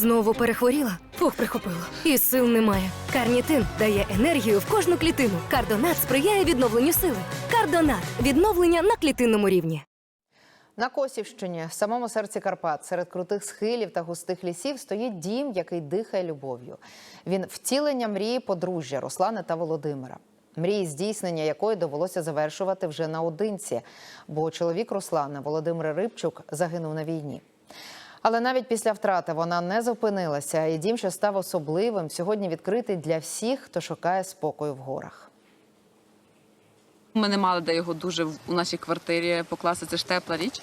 Знову перехворіла? Фух, прихопило. І сил немає. Карнітин дає енергію в кожну клітину. Кардонат сприяє відновленню сили. Кардонат відновлення на клітинному рівні. На Косівщині, в самому серці Карпат, серед крутих схилів та густих лісів, стоїть дім, який дихає любов'ю. Він втілення мрії подружжя Руслани та Володимира. Мрії, здійснення якої довелося завершувати вже наодинці, бо чоловік Руслани Володимир Рибчук загинув на війні. Але навіть після втрати вона не зупинилася, і дім, що став особливим, сьогодні відкритий для всіх, хто шукає спокою в горах. Ми не мали де його дуже у нашій квартирі покласти, це ж тепла річ.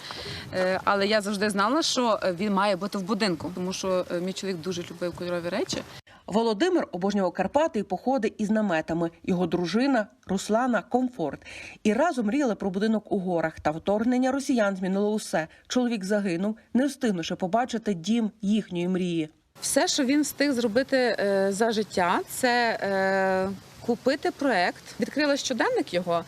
Е, Але я завжди знала, що е, він має бути в будинку, тому що е, мій чоловік дуже любив кольорові речі. Володимир обожнював Карпати і походи із наметами. Його дружина Руслана комфорт. І разом мріяли про будинок у горах. Та вторгнення росіян змінило усе. Чоловік загинув, не встигнувши побачити дім їхньої мрії. Все, що він встиг зробити е, за життя, це е, купити проект. Відкрила щоденник його.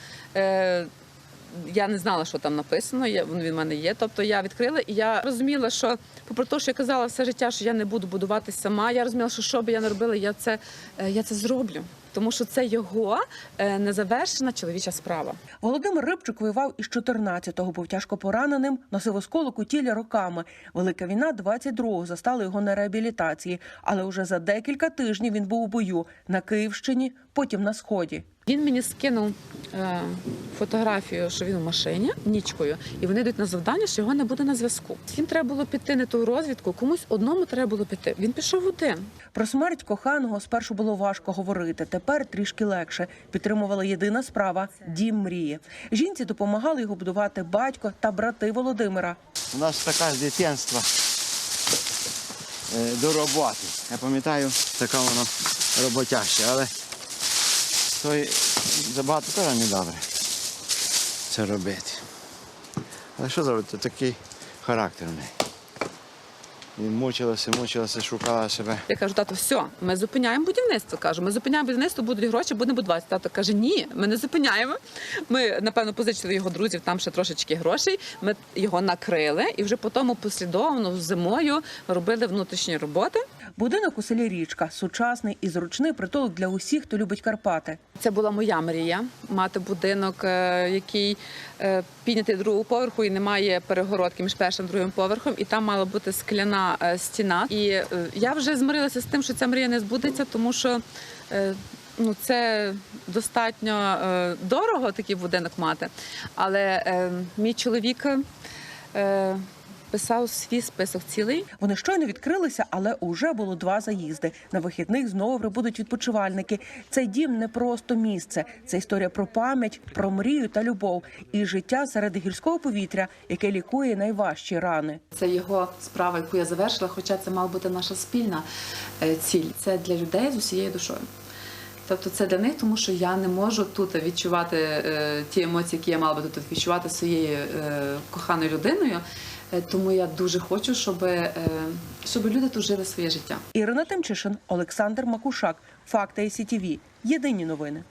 Я не знала, що там написано. Я, він в мене є. Тобто я відкрила, і я розуміла, що попри те, що я казала все життя, що я не буду будувати сама. Я розуміла, що що би я не робила, я це, е, я це зроблю. Тому що це його е, незавершена чоловіча справа. Володимир Рибчук воював із 14-го, був тяжко пораненим, носив осколок у тілі роками. Велика війна 22-го застала його на реабілітації, але уже за декілька тижнів він був у бою на Київщині, потім на сході. Він мені скинув е, фотографію, що він у машині нічкою, і вони йдуть на завдання, що його не буде на зв'язку. Їм треба було піти не ту розвідку, комусь одному треба було піти. Він пішов один. Про смерть коханого спершу було важко говорити. Тепер трішки легше. Підтримувала єдина справа дім мрії. Жінці допомагали його будувати батько та брати Володимира. У нас така з дитинства е, до роботи. Я пам'ятаю, така воно роботяща, але той забагато теж не добре це робити. Але що зробити? Такий характер в неї. І мучилася, мучилася, шукала себе. Я кажу, тато, все, ми зупиняємо будівництво. Кажу, ми зупиняємо будівництво, будуть гроші, будемо будувати. Тато каже, ні, ми не зупиняємо. Ми напевно позичили його друзів, там ще трошечки грошей. Ми його накрили і вже потім послідовно зимою робили внутрішні роботи. Будинок у селі Річка сучасний і зручний притулок для усіх, хто любить Карпати. Це була моя мрія мати будинок, е, який е, піднятий другого поверху і немає перегородки між першим і другим поверхом, і там мала бути скляна е, стіна. І я вже змирилася з тим, що ця мрія не збудеться, тому що. Ну, це достатньо е, дорого такий будинок мати. Але е, мій чоловік е, писав свій список цілий. Вони щойно відкрилися, але уже було два заїзди. На вихідних знову прибудуть відпочивальники. Цей дім не просто місце. Це історія про пам'ять, про мрію та любов і життя серед гірського повітря, яке лікує найважчі рани. Це його справа, яку я завершила, хоча це мала бути наша спільна е, ціль. Це для людей з усією душою. Тобто це для них, тому що я не можу тут відчувати е, ті емоції, які я мала би тут відчувати своєю е, коханою людиною. Е, Тому я дуже хочу, щоб, е, щоб люди тут жили своє життя. Ірина Тимчишин, Олександр Макушак. Факти СІТІВІ. Єдині новини.